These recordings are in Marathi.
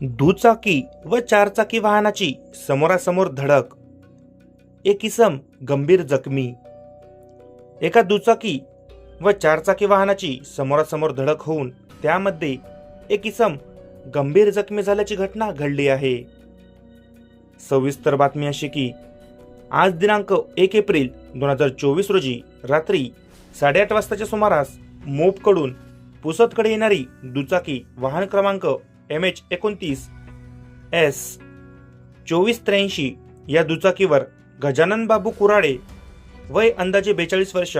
दुचाकी व चारचाकी वाहनाची समोरासमोर धडक. एक इसम गंभीर जखमी. एका दुचाकी व चारचाकी वाहनाची समोरासमोर धडक होऊन त्यामध्ये एक इसम गंभीर जखमी झाल्याची घटना घडली आहे. सविस्तर बातमी अशी की आज दिनांक एक एप्रिल दोन हजार चोवीस रोजी रात्री साडेआठ वाजताच्या सुमारास मोपकडून पुसदकडे येणारी दुचाकी वाहन क्रमांक एम एच एकोणतीस एस चोवीस त्र्याऐंशी या दुचाकीवर गजानन बाबू कुराडे वय अंदाजे बेचाळीस वर्ष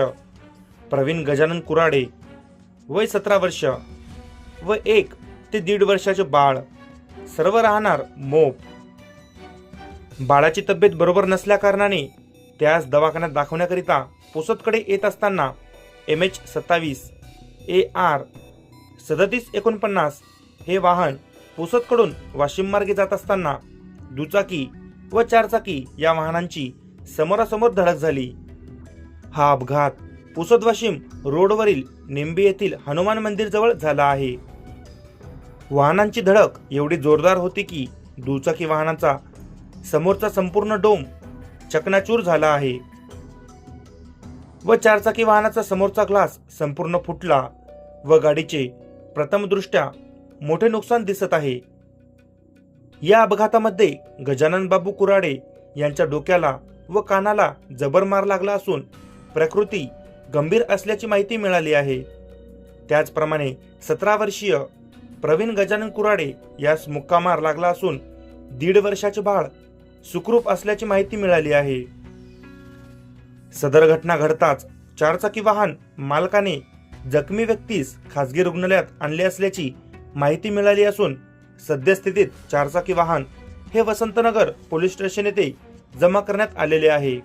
प्रवीण गजानन कुराडे वय सतरा वर्ष व एक ते दीड वर्षाचे बाळ सर्व राहणार मोप. बाळाची तब्येत बरोबर नसल्याकारणाने त्यास दवाखान्यात दाखवण्याकरिता पोसतकडे येत असताना एम एच सत्तावीस ए आर सदतीस एकोणपन्नास हे वाहन पुसदकडून वाशिम मार्गे जात असताना दुचाकी व चारचाकी या वाहनांची समोरासमोर धडक झाली. हा अपघात पुसद वाशिम रोडवरील निंबी येथील हनुमान मंदिर जवळ झाला आहे. वाहनांची धडक एवढी जोरदार होती की दुचाकी वाहनाचा समोरचा संपूर्ण डोम चकनाचूर झाला आहे. व चारचाकी वाहनाचा समोरचा ग्लास संपूर्ण फुटला व गाडीचे प्रथमदृष्ट्या मोठे नुकसान दिसत आहे. या अपघातामध्ये गजानन बाबू कुराडे यांच्या डोक्याला व कानाला जबर मार लागला असून प्रकृती गंभीर असल्याची माहिती मिळाली आहे. त्याचप्रमाणे सतरा वर्षीय प्रवीण गजानन कुराडे यास मुक्का मार लागला असून दीड वर्षाचे बाळ सुखरूप असल्याची माहिती मिळाली आहे. सदर घटना घडताच चारचाकी वाहन मालकाने जखमी व्यक्तीस खासगी रुग्णालयात आणले असल्याची माहिती मिळाली असून सद्यस्थितीत चारचाकी वाहन हे वसंतनगर पोलीस स्टेशन येथे जमा करण्यात आलेले आहे.